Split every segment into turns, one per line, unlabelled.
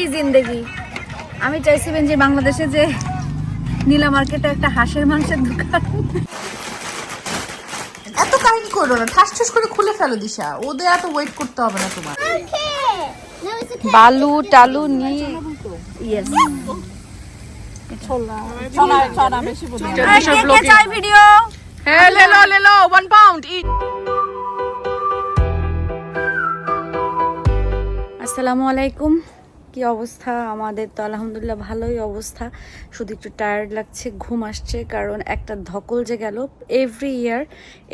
কি জিন্দেগি? আমি চাইছিলেন যে বাংলাদেশে যে নীলা মার্কেটে একটা হাঁসের মাংসের দোকান।
এত কাহিনী করো না ঠাস ঠাস করে খুলে ফেলো দিশা। ওদের এত ওয়েট করতে হবে না তোমার।
বালু টালু নি ইয়েস ভিডিও
হ্যাঁ ওয়ান পাউন্ড
আসসালামু আলাইকুম। কি অবস্থা? আমাদের তো আলহামদুলিল্লাহ ভালোই অবস্থা। শুধু একটু টায়ার্ড লাগছে, ঘুম আসছে, কারণ একটা ধকল যে গেল এভরি ইয়ার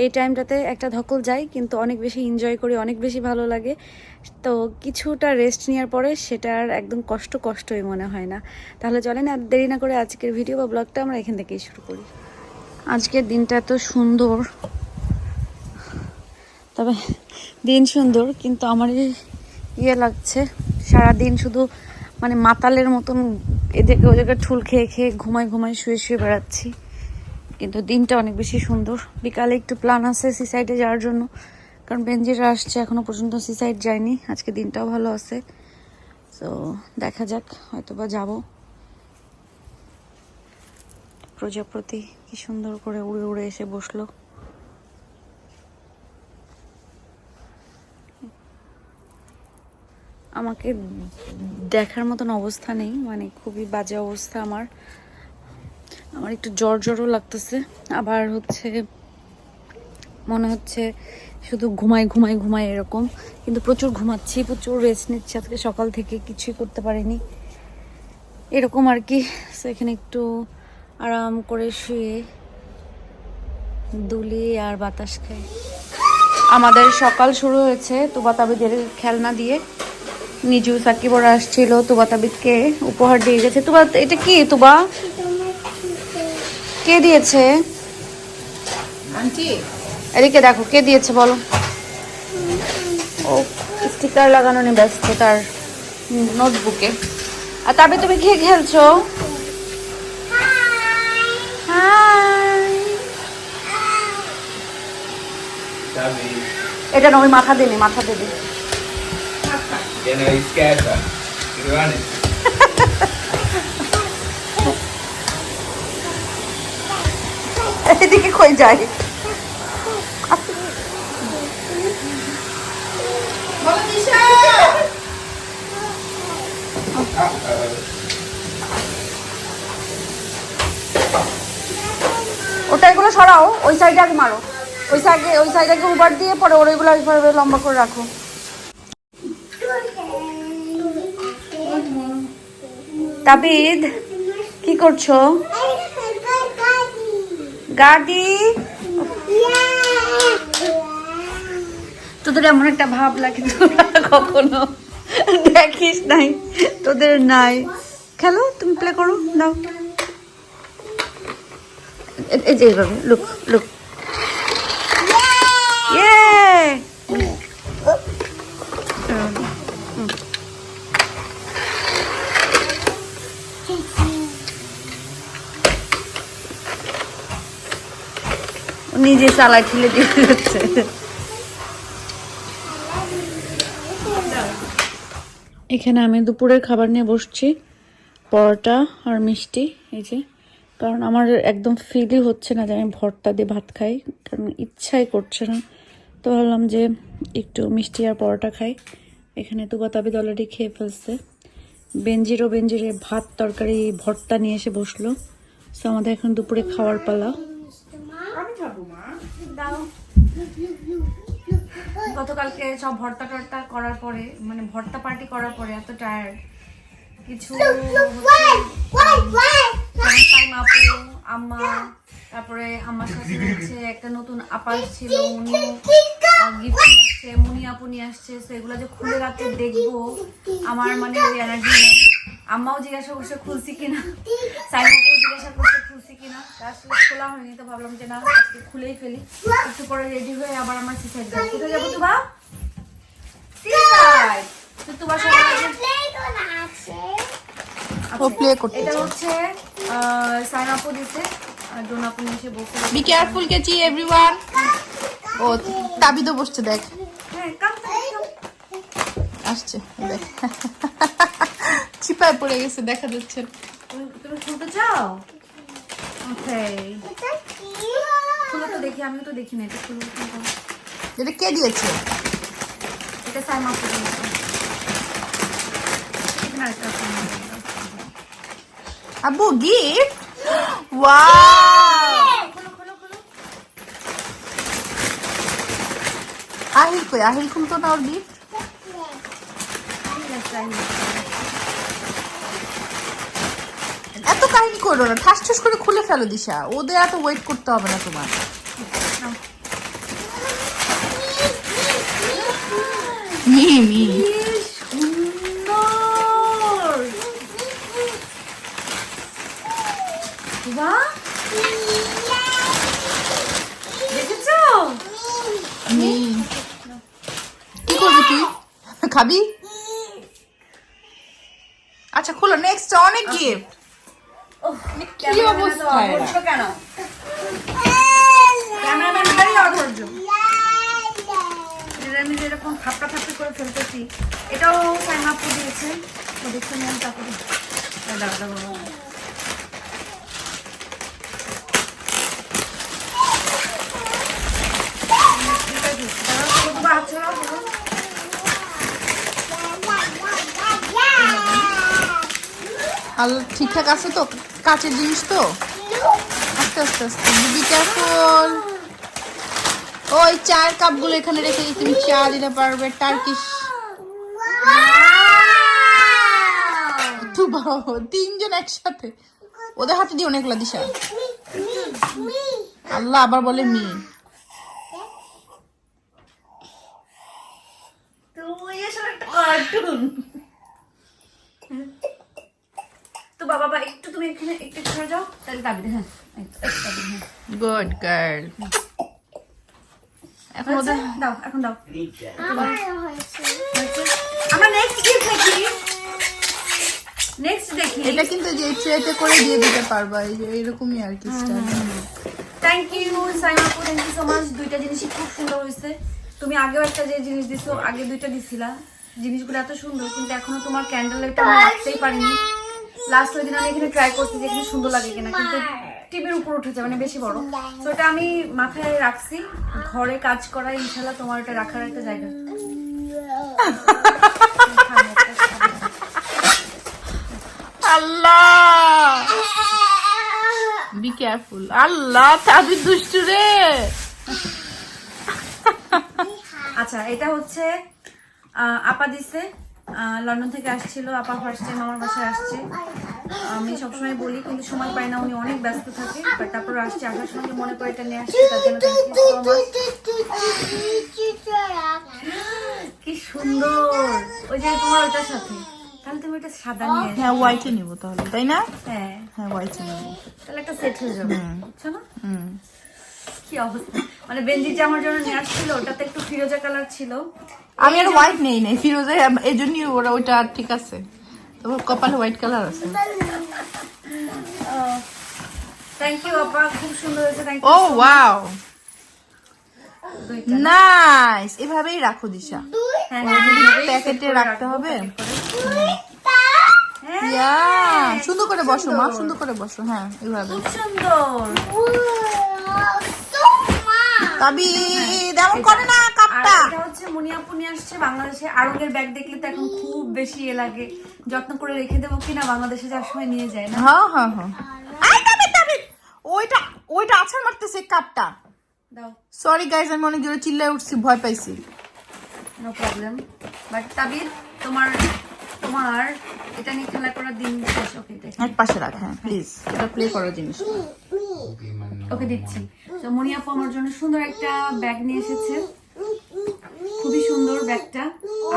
এই টাইমটাতে একটা ধকল যায়, কিন্তু অনেক বেশি এনজয় করি, অনেক বেশি ভালো লাগে। তো কিছুটা রেস্ট নেওয়ার পরে সেটা আর একদম কষ্ট কষ্টই মনে হয় না। তাহলে চলেন আর দেরি না করে আজকের ভিডিও বা ব্লগটা আমরা এখান থেকেই শুরু করি। আজকের দিনটা এত সুন্দর। তবে দিন সুন্দর, কিন্তু আমার এই ইয়ে লাগছে। সারাদিন শুধু মানে মাতালের মতন এদিকে ওদিকে ঠুল খেয়ে খেয়ে ঘুমায় ঘুমায় শুয়ে শুয়ে বেড়াচ্ছি। কিন্তু দিনটা অনেক বেশি সুন্দর। বিকালে একটু প্ল্যান আছে সিসাইডে যাওয়ার জন্য। কারণ বেঞ্জিরা আসছে এখনও পর্যন্ত সিসাইড যায়নি। আজকে দিনটাও ভালো আছে। তো দেখা যাক হয়তো বা যাব। প্রজাপতি কি সুন্দর করে উড়ে উড়ে এসে বসল। আমাকে দেখার মতন অবস্থা নেই মানে খুবই বাজে অবস্থা আমার। আমার একটু জ্বর জ্বরও লাগতেছে। আবার হচ্ছে, মনে হচ্ছে শুধু ঘুমাই ঘুমাই ঘুমাই এরকম, কিন্তু প্রচুর ঘুমাচ্ছি, প্রচুর রেস্ট নিচ্ছি। আজকে সকাল থেকে কিছুই করতে পারিনি। এরকম আর কি। এখানে একটু আরাম করে শুয়ে দুলি আর বাতাস খাই। আমাদের সকাল শুরু হয়েছে তো তাবিদের খেলনা দিয়ে। নিজু সাকিব ওরা আসছিল তুবা তাবিদকে উপহার দিয়ে গেছে। তুবা এটা কি তুবা? কে দিয়েছে?
আন্টি।
এদিকে দেখো কে দিয়েছে বলো। ও স্টিকার লাগানো নিয়ে ব্যস্ত তার নোটবুকে আর তবে তুমি কি খেলছো? এটা না ওই মাথা দিনি মাথা দিদি
You know, he's scared her. He's running.
এদিকে কই যায়
বলো দিশা
ওটা এগুলো সরাও ওই সাইডে আগে মারো ওই সাইডে ওই সাইডে আগে উবার দিয়ে পরে ওর ওইগুলো লম্বা করে রাখো তাবিদ, কি করছ? গাড়ি তোদের এমন একটা ভাব লাগে তোরা কখনো দেখিস নাই, তোদের নাই। খেলো, তুমি প্লে করো এ- এই যে লুক লুক নিজে চালায় ঠেলে দিয়ে যাচ্ছে এখানে আমি দুপুরের খাবার নিয়ে বসছি, পরোটা আর মিষ্টি, এই যে। কারণ আমার একদম ফিলই হচ্ছে না যে আমি ভর্তা দিয়ে ভাত খাই, কারণ ইচ্ছাই করছে না। তো ভাবলাম যে একটু মিষ্টি আর পরোটা খাই। এখানে তো বাতাবি অলরেডি খেয়ে ফেলছে। বেঞ্জিরও বেঞ্জিরে ভাত তরকারি, ভর্তা নিয়ে এসে বসল। সো আমাদের এখন দুপুরে খাওয়ার পালা। গতকালকে সব ভর্তা টর্তা করার পরে মানে ভর্তা পার্টি করার পরে এত টায়ার্ড কিছু আম্মা তারপরে আমার সাথে হচ্ছে একটা নতুন আপাস ছিল উনি গিফট আসছে মুনি আপু নিয়ে আসছে তো এগুলো যে খুলে রাখতে দেখব আমার মানে ওই এনার্জি নেই। আম্মাও জিজ্ঞাসা করছে খুলছি কিনা? সাইম আপু জিজ্ঞাসা করছে কিনা। আসলে খোলা হয়নি তো ভাবলাম যে না আজকে খুলেই ফেলি। একটু পরে রেডি হয়ে আবার আমার সিসাইড যাব। কোথায় যাব তুবা সিসাইড তো তোমার
ও প্লে করতে
এটা হচ্ছে সাইন আপু দিছে ডোন আপু এসে বসে
বি কেয়ারফুল কেচি এভরিওয়ান ও তাবিদও বসছে দেখ।
হ্যাঁ কাম
আসছে দেখ। চিপায় পড়ে গেছে দেখা যাচ্ছে।
তুমি তুমি খুলতে চাও? খুলে তো দেখি আমিও তো দেখি না এটা খুলে
এটা কে দিয়েছে?
এটা সাইমা দাও।
আব্বু গিফট ওয়াও
খোলো খোলো খোলো।
আহিল কই? আহিল খুলতো না ওর গিফট
আমি
এত কাহিনী করো না ঠাস ঠাস করে খুলে ফেলো দিশা। ওদের এত ওয়েট করতে হবে না তোমার। মি মি।
কি
করবি তুই? খাবি? আচ্ছা খোলো নেক্সট অনেক গিফট কি অবস্থা?
কেন? ক্যামেরাম্যান ভারী অধৈর্য। আমি যেরকম থাপটা থাপড়ি করে ফেলতেছি এটাও সাইমা আপু দিয়েছে। ও দেখছে তারপরে। দাদা বাবা
আল্লাহ ঠিকঠাক আছে তো? কাচের জিনিস তো? আস্তে আস্তে আস্তে। বি কেয়ারফুল ওই চায়ের কাপগুলো এখানে রেখে তুমি চা দিতে পারবে টার্কিশ। তিনজন একসাথে। ওদের হাতে দিও অনেকগুলো দিশা। আল্লাহ আবার বলে মি।
তুই একটা কার্টুন বাবা বা একটু তুমি এখানে একটু সরে যাও। তাহলে দাবি হ্যাঁ একটু হ্যাঁ।
Good girl. এখন ওদের
দাও এখন দাও।
Need that.
হয়েছে? আমরা নেক্সট গিফট দেখি। নেক্সট দেখি।
এটা কিন্তু যে ট্রেতে করে দিয়ে দিতে পারবা এই যে এরকমই আর কি style
thank you Saima thank you so much দুইটা জিনিসই খুব সুন্দর হয়েছে। তুমি আগেও একটা যে জিনিস দিছো আগে দুইটা দিছিলা। জিনিসগুলো এত সুন্দর কিন্তু এখনও তোমার ক্যান্ডেল রাখতেই পারিনি। লাস্ট ওই দিন আমি এখানে ট্রাই করছি যে এখানে সুন্দর লাগে কিনা কিন্তু টিভির উপর উঠেছে মানে বেশি বড়। তো এটা আমি মাথায় রাখছি ঘরে কাজ করা ইনশাল্লাহ তোমার এটা রাখার একটা জায়গা।
আল্লাহ! বি কেয়ারফুল আল্লাহ তাবি দুষ্টু রে!
আচ্ছা এটা হচ্ছে আপা দিছে। লন্ডন থেকে আসছিল আপা ফার্স্ট টাইম আমার বাসায় আসছে। আমি সবসময় বলি কিন্তু সময় পাই না উনি অনেক ব্যস্ত থাকে বাট তারপর আসছে আসার সঙ্গে মনে করে এটা নিয়ে আসছে তার জন্য। কি সুন্দর! ওই যে তোমার ওইটার সাথে। তাহলে তুমি এটা সাদা নিয়ে।
হ্যাঁ হোয়াইটে নিব তাহলে তাই না?
হ্যাঁ।
হ্যাঁ হোয়াইটে নিব।
তাহলে একটা সেট হয়ে যাবে। বুঝছ না?
হুম।
কি অবস্থা? মানে বেঞ্জি যে আমার জন্য নিয়ে আসছিল ওটাতে একটু ফিরোজা কালার ছিল।
আমি আর হোয়াইট নেই নেই। ফিরোজে এই জন্যই ওরা ওইটা আর ঠিক আছে। তোমার কপালে হোয়াইট কালার আছে।
থ্যাংক ইউ আপা। খুব সুন্দর হয়েছে থ্যাংক
ও ওয়াও নাইস এভাবেই রাখো দিশা।
হ্যাঁ
প্যাকেটে রাখতে হবে।
হ্যাঁ
সুন্দর করে বসো মা সুন্দর। করে বসো। হ্যাঁ এভাবে।
খুব সুন্দর।
তবে এমন করে না কাপটা।
এটা হচ্ছে মুনিয়াপু নিয়ে আসছে বাংলাদেশে। আরঙের ব্যাগ দেখলে তো এখন খুব বেশি এ লাগে। যত্ন করে রেখে দেবো কিনা বাংলাদেশে যাওয়ার সময় নিয়ে যায় না।
হ্যাঁ হ্যাঁ হ্যাঁ। আই তবে তবে ওইটা ওইটা আছাড় মারতেছে কাপটা।
দাও।
সরি গাইজ আমি অনেক জোরে চিল্লায় উঠছি ভয় পাইছি।
নো প্রবলেম বাট তাবির তোমার তোমার এটা নিয়ে খেলা করার দিন শেষ ওকে
এক পাশে রাখ হ্যাঁ প্লিজ এটা প্লে করার জিনিস
ওকে দিচ্ছি। তো মনিয়াপু আমার জন্য সুন্দর একটা ব্যাগ নিয়ে এসেছে। খুবই সুন্দর ব্যাগটা।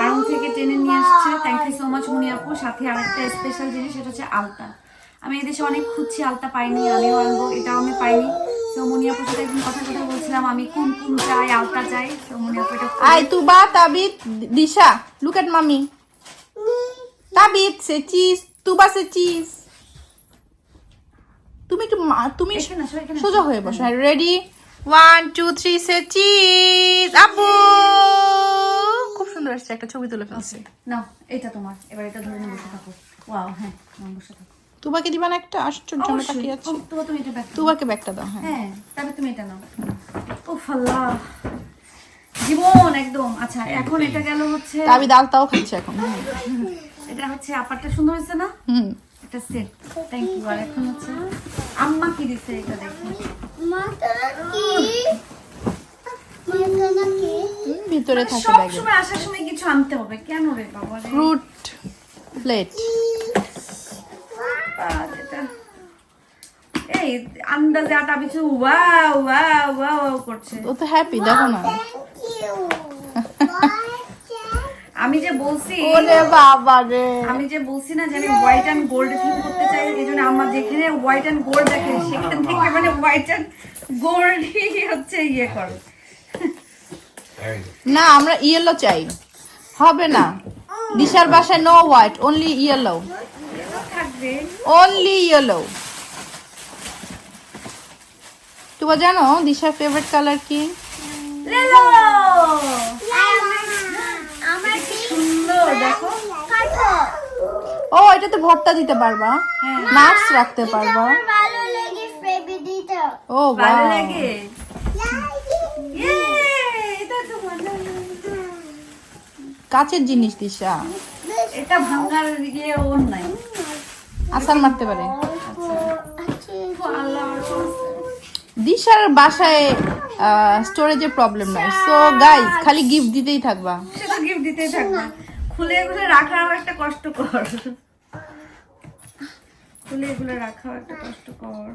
আড়ং থেকে টেনে নিয়ে আসছে। থ্যাংক ইউ সো মাচ মনিয়াপু সাথে আরেকটা স্পেশাল জিনিস সেটা হচ্ছে আলতা। আমি এদেশে অনেক খুঁজছি আলতা পাইনি আমিও আনব এটাও আমি পাইনি। তো মনিয়াপুর সাথে একদিন কথা কথা বলছিলাম আমি কোন কোন চাই আলতা চাই তো মনিয়াপু এটা
I Tuba তাবিদ Disha look at মামি তাবিদ সে চিজ তুবা সে চিজ তুমি একটু মা- তুমি। সোজা হয়ে বসো। Ready one two three say cheese আপু খুব সুন্দর আসছে একটা ছবি তুলে ফেলছে।
নাও এটা তোমার। এবার এটা ধরে নিয়ে বসে থাকো। ওয়াও হ্যাঁ বসে থাকো।
তুবাকে দিবা না একটা? আশ্চর্য
অবশ্যই।
তাকিয়ে আছি।
ও, তোমার তুমি এটা ব্যাক
তুবাকে ব্যাগটা দাও হ্যাঁ।
হ্যাঁ তবে তুমি এটা নাও। ও ফাল্লা জীবন একদম। আচ্ছা এখন এটা গেল হচ্ছে
আমি ডালটাও খাচ্ছি এখন।
এটা হচ্ছে আপারটা সুন্দর হয়েছে না?
হুম।
এটা সেট থ্যাংক ইউ আর এখন হচ্ছে আম্মা কি দিছে এটা দেখো।
ভিতরে থাকে
সব সময় আসার সময় কিছু আনতে হবে। কেন রে বাবা রে?
ফ্রুট প্লেট
এটা। এই আন্দাজে আটা পিছু ওয়াও ওয়াও ওয়াও করছে।
ও তো হ্যাপি দেখো না।
আমি যে বলছি
ওরে বাবা রে।
আমি যে বলছি না যে আমি হোয়াইট অ্যান্ড গোল্ড থিম করতে চাই এই জন্য আমার যেখানে হোয়াইট অ্যান্ড গোল্ড দেখে সেখান থেকে মানে হোয়াইট অ্যান্ড গোল্ড হচ্ছে ইয়ে করে.
না আমরা ইয়েলো চাই। হবে না। দিশার বাসায় no white only yellow only yellow Tuba জানো দিশার ফেভারিট কালার কি
লেলো সুন্দর দেখো
ও এটাতে ভর্তা দিতে পারবা। নাটস রাখতে পারবা।
ভালো লেগে বেবি দিতে।
ও
ভালো লাগে? ইয়ে।
কাচের জিনিস দিশা।
এটা ভাঙার গিয়ে ওর নাই।
আসার মারতে পারে। দিশার বাসায় স্টোরেজের প্রবলেম নাই। সো গাইজ খালি গিফট দিতেই থাকবা।
গিফট দিতেই থাকবে। খুলে খুলে রাখাও একটা কষ্টকর। খুলে খুলে রাখাও একটা কষ্টকর।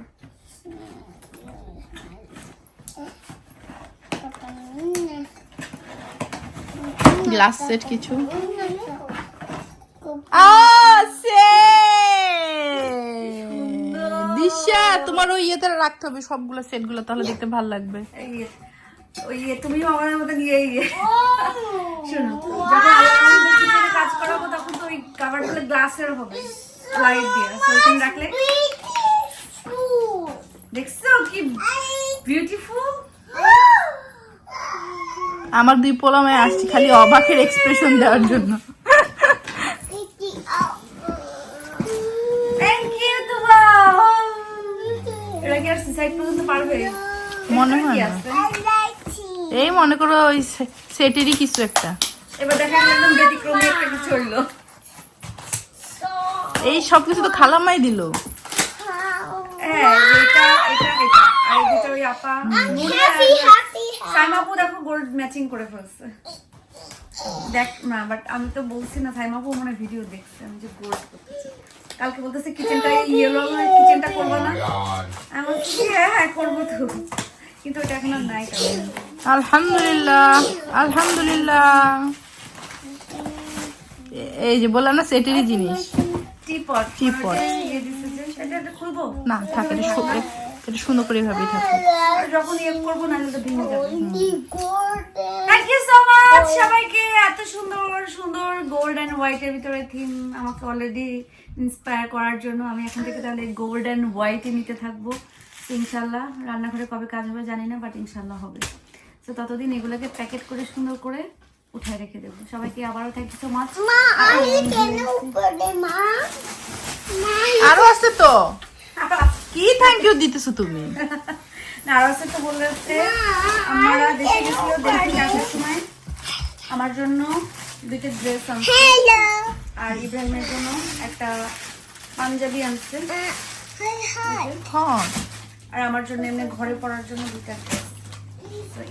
গ্লাস সেট কিছু। দিশা তোমার ওই ইয়েতে রাখতে হবে সবগুলো সেটগুলো তাহলে দেখতে ভালো লাগবে।
এই ওই ইয়ে, তুমিও আমাদের মতো নিয়ে ইয়ে। শোনো যখন কাজ করাবো তখন তো ওই কাভারগুলো গ্লাসের হবে। লাইট দিয়ে। So, রাখলে? দেখছ কি বিউটিফুল
আমার দুই পোলামায় আসছি খালি অবাকের এক্সপ্রেশন দেওয়ার জন্য। মনে হয়? এই মনে করো ওই সেটেরই কিছু একটা।
এবার দেখা গেল একদম ব্যতিক্রমী একটা কিছু হইল।
এই সব কিছু তো খালামাই দিল।
এটা এটা এটা। আর এই ওই আপা সাইমাপু দেখো গোল্ড ম্যাচিং করে ফেলছে। দেখ না বাট আমি তো বলছি না সাইমাপু মনে ভিডিও দেখছে। আমি যে গোল্ড করতেছি কালকে বলতেছে কিচেনটা ইয়েলো কিচেনটা করব না।
God.
আমি বলছি হ্যাঁ হ্যাঁ করব তো। কিন্তু ওটা এখন নাই
আলহামদুলিল্লাহ এই যে বললাম না সেটেরই জিনিস।
টিপট।
Teapot.
দিছে যে এটা এটা খুলবো
না থাকে এটা সু- এ- এটা সুন্দর করে এভাবেই থাকে।
যখন ইয়ে করব না এটা ভেঙে যাবে। থ্যাংক ইউ সো মাচ সবাইকে। এত সুন্দর সুন্দর গোল্ড অ্যান্ড হোয়াইটের ভিতরে থিম আমাকে অলরেডি ইন্সপায়ার করার জন্য। আমি এখন থেকে তাহলে গোল্ড অ্যান্ড হোয়াইটে নিতে থাকব। ইনশাল্লাহ রান্নাঘরে কবে কাজ হবে জানি না বাট ইনশাল্লাহ হবে। তো ততদিন এগুলোকে প্যাকেট করে সুন্দর করে উঠায় রেখে দেবো। সবাইকে আবারও থ্যাংক ইউ সো মাচ
মা আমি কেন উপরে মা? আরও আছে তো? কি থ্যাংক ইউ দিতেছো তুমি?
নারাজে তো বললে হচ্ছে আমরা দেশে গেছিল দেখি আসার সময়। আমার জন্য দুইটা ড্রেস আনছে। আর ইব্রাহিমের জন্য একটা পাঞ্জাবি আনছে।
হ্যাঁ।
আর আমার জন্য এমনি ঘরে পড়ার জন্য দুইটা ড্রেস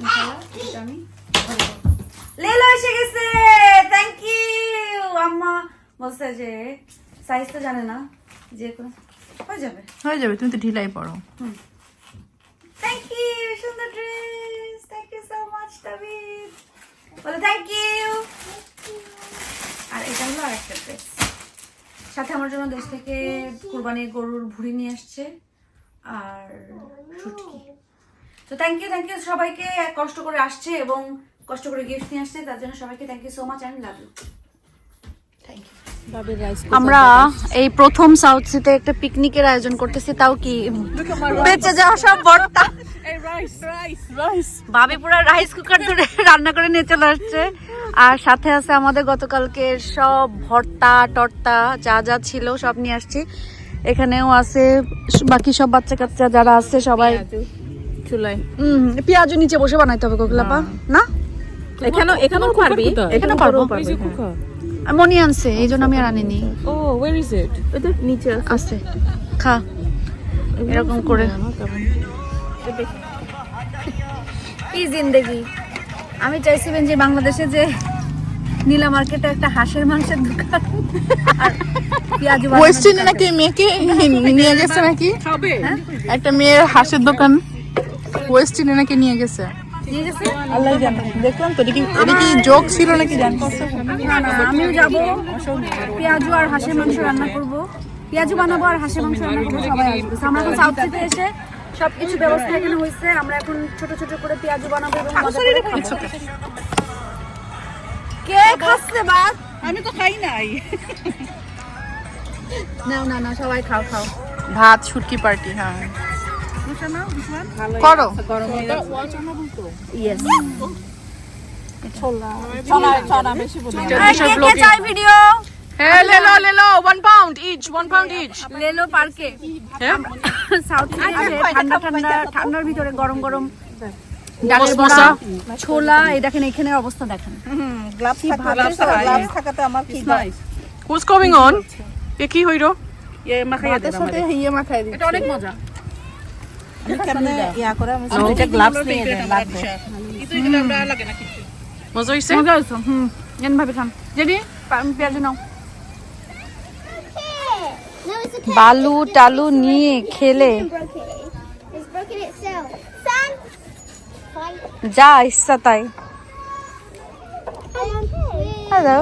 ইনশাআল্লাহ এটা আমি ঘরে পরবো। লেলো এসে গেছে। থ্যাংক ইউ আম্মা। বলছে যে সাইজ তো জানে না যে কোনো হয়ে যাবে।
হয়ে যাবে তুমি তো ঢিলাই পড়ো।
থ্যাংক ইউ সুন্দর dress thank you so much দাবিদ বলে থ্যাংক ইউ আর এটা হলো আরেকটা ড্রেস সাথে আমার জন্য দেশ থেকে কুরবানির গরুর ভুড়ি নিয়ে আসছে আর শুটকি। তো থ্যাংক ইউ থ্যাংক ইউ সবাইকে। কষ্ট করে আসছে এবং কষ্ট করে গিফট নিয়ে আসছে তার জন্য সবাইকে thank you so much and love you আমরা এই প্রথম সাউথ সিতে একটা পিকনিকের আয়োজন করতেছি তাও কি বেঁচে যাওয়া সব ভর্তা? ভাবি পুরো রাইস কুকার ধরে রান্না করে নিয়ে চলে আসছে। আর সাথে আছে আমাদের গতকালকে সব ভর্তা টর্তা যা যা ছিল সব নিয়ে আসছি। এখানেও আছে বাকি সব বাচ্চা কাচ্চা যারা আছে সবাই
চুলাই
হুম পেঁয়াজু নিচে বসে বানাইতে হবে কোকলাপা না?
এখানেও এখানেও পারবি।
এখানে পারব
পারবি। হ্যাঁ।
মনি আনছে এই জন্য আমি আর আনিনি।
Oh, where is it?
ওটা নিচে আছে।
খা। এরকম করে। কি জিন্দেগি? আমি চাইছিলাম যে বাংলাদেশে যে নীলা মার্কেটে একটা হাঁসের মাংসের দোকান আর পেঁয়াজু বানানোর
ওয়েস্টিনে
দোকান।
নাকি মেয়েকে নিয়ে গেছে নাকি? একটা মেয়ের হাঁসের দোকান। ওয়েস্টিনে নাকি নিয়ে গেছে।
আর হাঁসের মাংস রান্না বানাবো ব্যবস্থা হয়েছে আমরা এখন ছোট ছোট করে বানাবো। কে না না না সবাই খাও খাও
ভাত শুটকি পার্টি হ্যাঁ করো।
গরম হয়ে গেছে।
ইয়েস
ছনা ছনা বেশি বলি।
ভিডিও
হ্যাঁ লেলো লেলো one pound each one pound each
লেলো পার্কে
হ্যাঁ?
সাউথ ঠান্ডা ঠান্ডা ঠান্ডার ভিতরে গরম গরম। ডালের বড়া ছোলা এই দেখেন এখানে অবস্থা দেখেন।
গ্লাভস গ্লাভস থাকাতে আমার কি নাইস
হুজ কামিং অন এ কি হইরো?
এ মাখাইয়া দে
হিয়ে দিই
এটা অনেক মজা।
মজা হইছে
মজা হয়েছে হুম যেন ভাবে খান জেডি পেঁয়াজ নাও
No, it's okay.
বালু টালু নিয়ে খেলে. যা ইচ্ছা তাই. Hello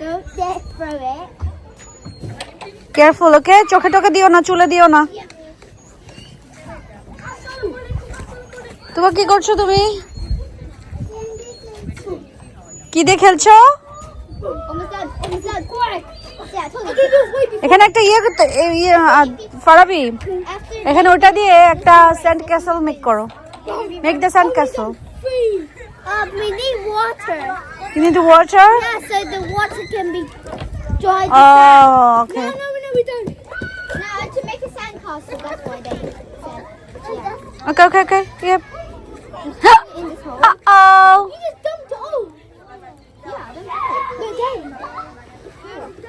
Don't dare throw it.
Careful okay চোখে টোকে দিও না চুলে দিও না। তোমার কি করছ তুমি? কি দিয়ে খেলছো. এখানে একটা ইয়ে করতে ইয়ে ফারাবি। এখানে ওটা দিয়ে একটা স্যান্ড ক্যাসেল মেক করো। Make the sand castle
water.
Water
Yeah, so the water can be dried.
ও
No,
okay
no, no, we don't. No, to make a sandcastle, that's my day. Yeah.
Okay, okay,
okay. Yep. uh
oh.
You just dumped. Yeah,
I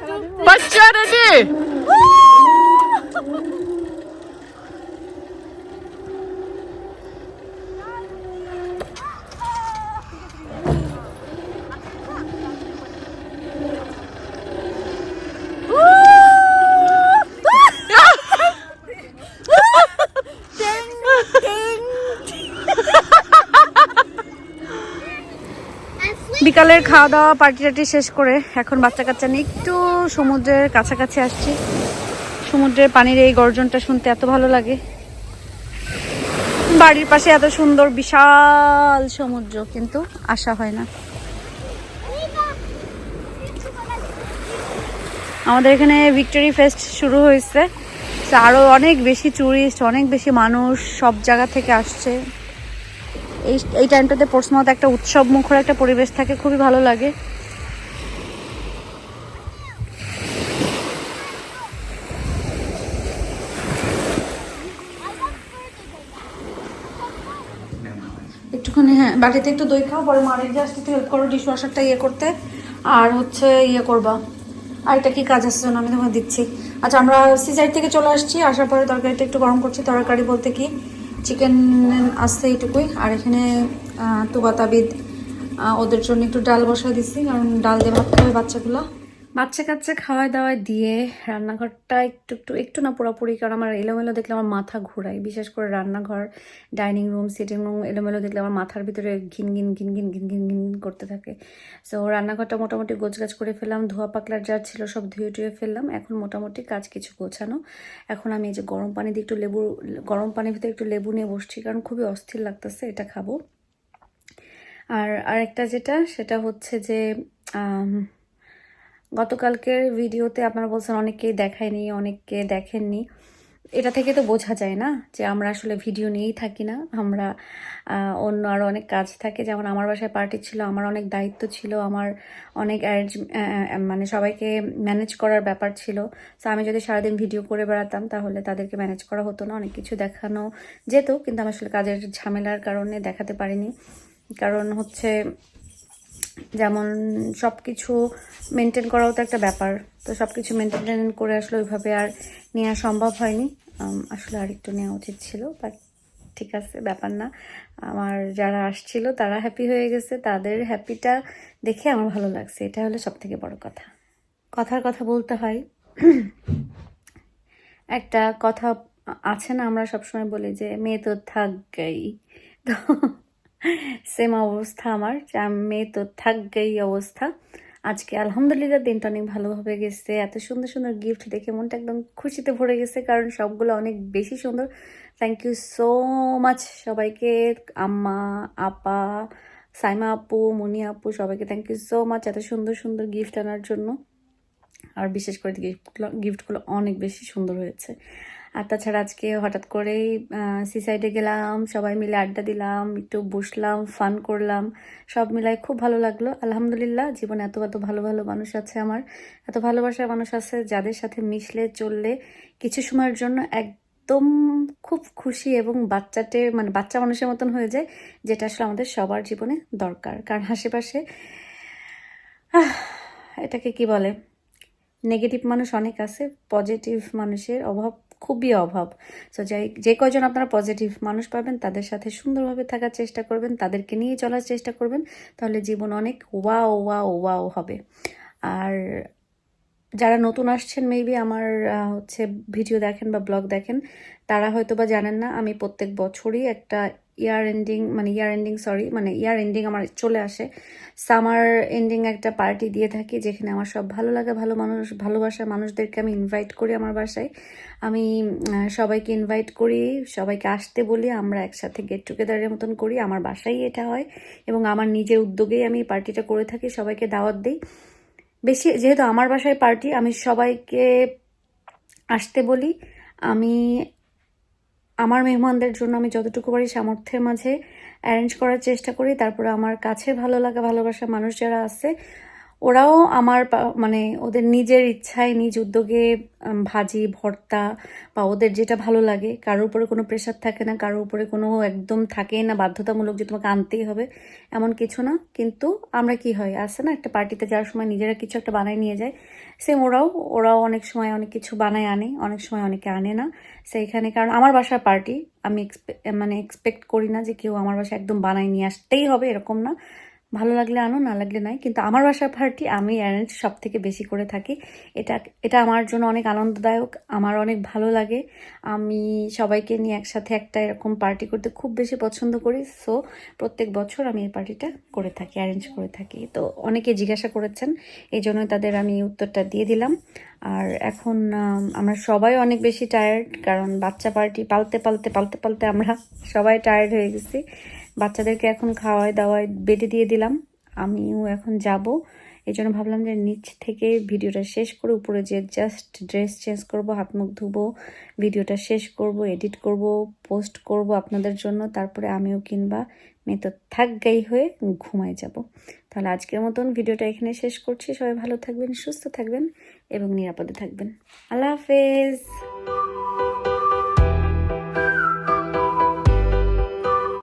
don't know.
বিকালের খাওয়া দাওয়া party টার্টি শেষ করে এখন বাচ্চা কাচ্চা নিয়ে একটু সমুদ্রের কাছাকাছি আসছি। সমুদ্রের পানির এই গর্জনটা শুনতে এত ভালো লাগে। বাড়ির পাশে এত সুন্দর, বিশাল সমুদ্র, কিন্তু আসা হয় না। আমাদের এখানে ভিক্টোরি ফেস্ট শুরু হয়েছে। আরও অনেক বেশি ট্যুরিস্ট অনেক বেশি মানুষ সব জায়গা থেকে আসছে। এই এই টাইমটাতে পোর্টসমাউথ একটা উৎসব মুখর একটা পরিবেশ থাকে, খুবই ভালো লাগে। একটুখানি হ্যাঁ বাটিতে একটু দই খাও, পরে মারের একটু হেল্প করো ডিশ ওয়াশারটা ইয়ে করতে। আর হচ্ছে ইয়ে করবা। আর এটা কি কাজ আসছে জন্য আমি তোমাকে দিচ্ছি। আচ্ছা আমরা সিজাইড থেকে চলে আসছি, আসার পরে তরকারিটা একটু গরম করছি, তরকারি বলতে কি? চিকেন আসছে এইটুকুই। আর এখানে তুবাতাবিদ তুবা তাবিদ ওদের জন্য একটু ডাল বসাই দিচ্ছি, কারণ ডাল দিয়ে ভাত খাবে বাচ্চাগুলো। বাচ্চা কাচ্চা খাওয়া দাওয়া দিয়ে রান্নাঘরটা একটু একটু একটু না পুরোপুরি কারণ আমার এলোমেলো দেখলে আমার মাথা ঘোরায়। বিশেষ করে রান্নাঘর, ডাইনিং রুম, সিটিং রুম এলোমেলো দেখলে আমার মাথার ভিতরে ঘিন ঘিন ঘিন ঘিন ঘিন ঘিন ঘিন করতে থাকে। সো রান্নাঘরটা মোটামুটি গোছগাছ করে ফেললাম। ধোয়া পাকলার যা ছিল সব ধুয়ে টুয়ে ফেললাম। এখন মোটামুটি কাজ কিছু গোছানো। এখন আমি এই যে গরম পানি দিয়ে একটু লেবু, গরম পানির ভিতরে একটু লেবু নিয়ে বসছি, কারণ খুবই অস্থির লাগতেছে, এটা খাব। আর আরেকটা যেটা, সেটা হচ্ছে যে গতকালকের ভিডিওতে আপনারা বলছেন অনেকেই দেখায়নি, অনেককে দেখেননি। এটা থেকে তো বোঝা যায় না যে আমরা আসলে ভিডিও নিয়েই থাকি না। আমরা অন্য আরও অনেক কাজ থাকে। যেমন আমার বাসায় পার্টি ছিল, আমার অনেক দায়িত্ব ছিল, আমার অনেক অ্যারেঞ্জ মানে সবাইকে ম্যানেজ করার ব্যাপার ছিল। তো আমি যদি সারাদিন ভিডিও করে বেড়াতাম, তাহলে তাদেরকে ম্যানেজ করা হতো না, অনেক কিছু দেখানো যেত, কিন্তু আমি আসলে কাজের ঝামেলার কারণে দেখাতে পারিনি। কারণ হচ্ছে যেমন সব কিছু মেনটেন করাও তো একটা ব্যাপার। তো সব কিছু মেনটেন করে আসলে ওইভাবে আর নেওয়া সম্ভব হয়নি। আসলে আর একটু নেওয়া উচিত ছিল বাট ঠিক আছে, ব্যাপার না। আমার যারা আসছিল, তারা হ্যাপি হয়ে গেছে। তাদের হ্যাপিটা দেখে আমার ভালো লাগছে। এটা হলো সব থেকে বড় কথা। কথার কথা বলতে হয়, একটা কথা আছে না, আমরা সবসময় বলি যে, মেয়ে তো থাকবেই। তো সেম অবস্থা আমার। যে মেয়ে তো থাকবেই অবস্থা। আজকে আলহামদুলিল্লাহ দিনটা অনেক ভালোভাবে গেছে। এত সুন্দর সুন্দর গিফট দেখে মনটা একদম খুশিতে ভরে গেছে, কারণ সবগুলো অনেক বেশি সুন্দর। থ্যাংক ইউ সো মাচ সবাইকে। আম্মা, আপা, সাইমা আপু, মুনি আপু, সবাইকে থ্যাংক ইউ সো মাচ এত সুন্দর সুন্দর গিফট আনার জন্য। আর বিশেষ করে গিফটগুলো গিফটগুলো অনেক বেশি সুন্দর হয়েছে। আর তাছাড়া আজকে হঠাৎ করেই সি সাইডে গেলাম, সবাই মিলে আড্ডা দিলাম, একটু বসলাম ফান করলাম, সব মিলাই খুব ভালো লাগল। আলহামদুলিল্লাহ, জীবনে এত এত ভালো ভালো মানুষ আছে আমার। এত ভালোবাসার মানুষ আছে যাদের সাথে মিশলে, চললে কিছু সময়ের জন্য একদম খুব খুশি এবং বাচ্চাটে মানে বাচ্চা মানুষের মতন হয়ে যায়, যেটা আসলে আমাদের সবার জীবনে দরকার। কারণ আশেপাশে এটাকে কি বলে? নেগেটিভ মানুষ অনেক আছে পজিটিভ মানুষের অভাব খুবই অভাব। সো যাই, যে কয়জন আপনারা পজিটিভ মানুষ পাবেন, তাদের সাথে সুন্দরভাবে থাকার চেষ্টা করবেন, তাদেরকে নিয়ে চলার চেষ্টা করবেন, তাহলে জীবন অনেক ওয়াও ওয়াও ওয়াও হবে। আর যারা নতুন আসছেন মেবি আমার হচ্ছে ভিডিও দেখেন বা ব্লগ দেখেন, তারা হয়তো বা জানেন না, আমি প্রত্যেক বছরই একটা ইয়ার এন্ডিং মানে ইয়ার এন্ডিং সরি মানে ইয়ার এন্ডিং আমার চলে আসে। সামার এন্ডিং একটা পার্টি দিয়ে থাকি, যেখানে আমার সব ভালো লাগা, ভালো মানুষ ভালোবাসার মানুষদেরকে আমি ইনভাইট করি আমার বাসায়। আমি সবাইকে ইনভাইট করি, সবাইকে আসতে বলি, আমরা একসাথে গেট টুগেদারের মতন করি। আমার বাসায় এটা হয় এবং আমার নিজের উদ্যোগেই আমি পার্টিটা করে থাকি, সবাইকে দাওয়াত দিই। বেশি যেহেতু আমার বাসায় পার্টি আমি সবাইকে আসতে বলি। আমি আমার মেহমানদের জন্য আমি যতটুকু পারি সামর্থ্যের মাঝে অ্যারেঞ্জ করার চেষ্টা করি। তারপরে আমার কাছে ভালো লাগা ভালোবাসা মানুষ যারা আছে ওরাও আমার মানে ওদের নিজের ইচ্ছায় নিজ উদ্যোগে ভাজি, ভর্তা বা ওদের যেটা ভালো লাগে, কারোর উপরে কোনো প্রেশার থাকে না, কারোর উপরে কোনো একদম থাকে না, বাধ্যতামূলক যে তোমাকে আনতেই হবে, এমন কিছু না। কিন্তু আমরা কি হয় আসে না একটা পার্টিতে যাওয়ার সময় নিজেরা কিছু একটা বানায় নিয়ে যায়। সেম ওরাও ওরাও অনেক সময় অনেক কিছু বানায় আনে, অনেক সময় অনেকে আনে না। সেইখানে কারণ আমার বাসার পার্টি আমি মানে এক্সপেক্ট করি না যে কেউ আমার বাসায় একদম বানায় নিয়ে আসতেই হবে, এরকম না। ভালো লাগলে আনো না লাগলে নাই। কিন্তু আমার বাসার পার্টি আমি অ্যারেঞ্জ সব থেকে বেশি করে থাকি। এটা এটা আমার জন্য অনেক আনন্দদায়ক আমার অনেক ভালো লাগে। আমি সবাইকে নিয়ে একসাথে একটা এরকম পার্টি করতে খুব বেশি পছন্দ করি। সো প্রত্যেক বছর আমি এই পার্টিটা করে থাকি অ্যারেঞ্জ করে থাকি। তো অনেকে জিজ্ঞাসা করেছেন এই জন্যই তাদের আমি উত্তরটা দিয়ে দিলাম। আর এখন আম, আমরা সবাই অনেক বেশি টায়ার্ড কারণ বাচ্চা পার্টি পালতে পালতে পালতে পালতে আমরা সবাই টায়ার্ড হয়ে গেছি। বাচ্চাদেরকে এখন খাওয়াই দাওয়াই বেডে দিয়ে দিলাম। আমিও এখন যাব। এই জন্য ভাবলাম যে নিচ থেকে ভিডিওটা শেষ করে উপরে যে জাস্ট ড্রেস চেঞ্জ করব, হাত মুখ ধুবো, ভিডিওটা শেষ করব এডিট করব পোস্ট করব আপনাদের জন্য। তারপরে আমিও কিংবা মেয়ে তো থাক থাকগাই হয়ে ঘুমায় যাব। তাহলে আজকের মতন ভিডিওটা এখানে শেষ করছি। সবাই ভালো থাকবেন, সুস্থ থাকবেন এবং নিরাপদে থাকবেন। আল্লাহ হাফেজ।